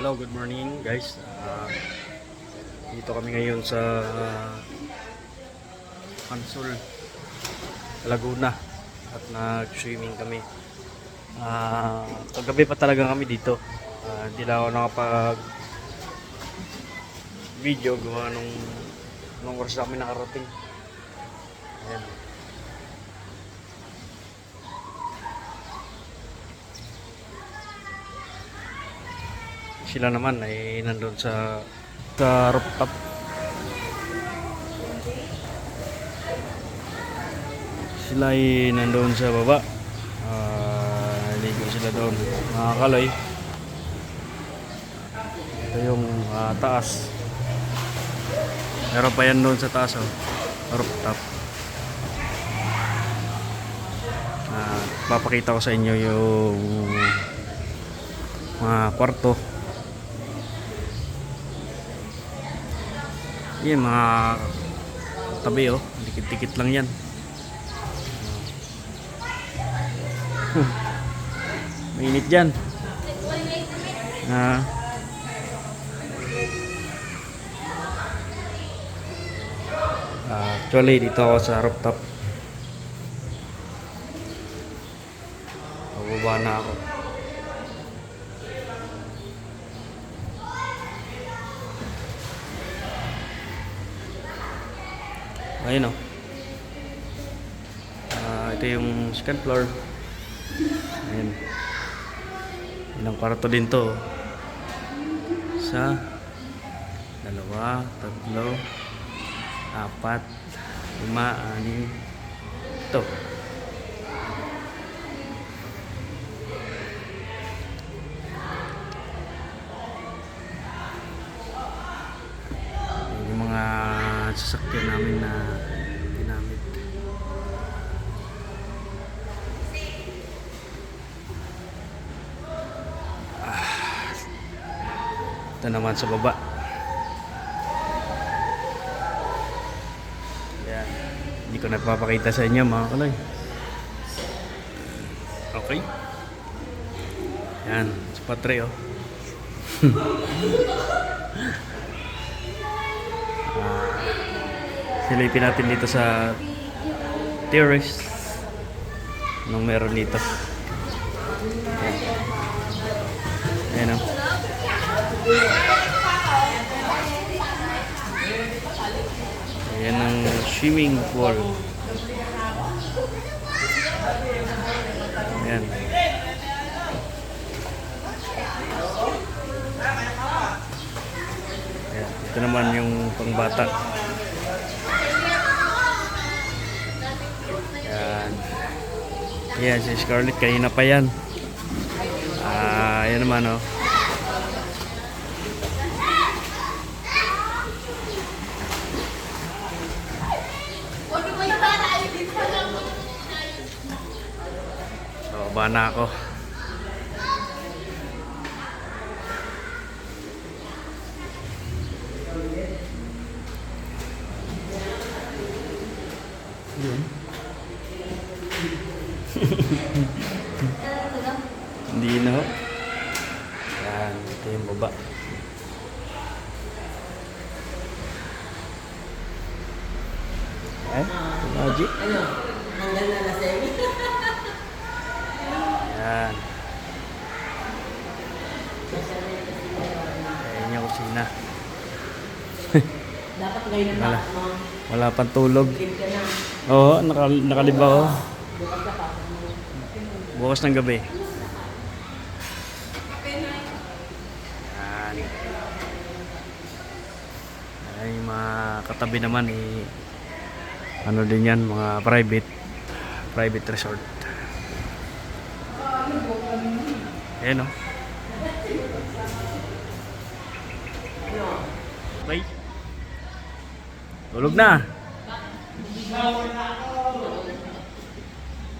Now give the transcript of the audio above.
Hello, good morning guys. Ah, dito kami ngayon sa uh, Laguna at nag-swimming kami. Ah, kagabi pa talaga kami dito. Hindi lang ako nakapag video gawa nung nung oras na kami nakarating. Ayan. Sila naman ay nandun sa sa rooftop. Sila ay nandun sa baba. Ah, ligo sila doon. Mga kaloy. Ito yung ah, taas. Meron pa yan doon sa taas oh. Rooftop. Ah, papakita ko sa inyo yung mga kwarto. Yan mga tabi oh, dikit-dikit lang yan. Mainit dyan. Ah. Ah, actually, dito ako sa rooftop. Pababa na ako. Ayun o. Ah, ito yung second floor. Ayun. Ilang kwarto din to. Isa, dalawa, tatlo, apat, lima, anim. Ito. Sasakyan namin na ginamit. Ah, ito naman sa baba. Yan. Hindi ko napapakita sa inyo mga kaloy. Okay. Yan. Sa patre oh. Silipin natin dito sa terrace. Anong meron dito? Ayan o. Ayan ang swimming pool. Ayan. Ayan. Ito naman yung pangbata. Yan, si Scarlett kanina pa yan. Ah, yan naman oh. So, ba na ako. Hindi na ho. Yan, ito yung baba. Eh, magic. Ano? Hanggang na laseng? Yan. Ayan yung kusina. Dapat ngayon na Wala. Wala pang tulog. Na. Oo, naka, nakalibaw. Bukas ka pa. Bukas ng gabi. Yan. Ay, mga katabi naman eh, ano din yan, mga private private resort. Ayan o. Bye. Tulog na.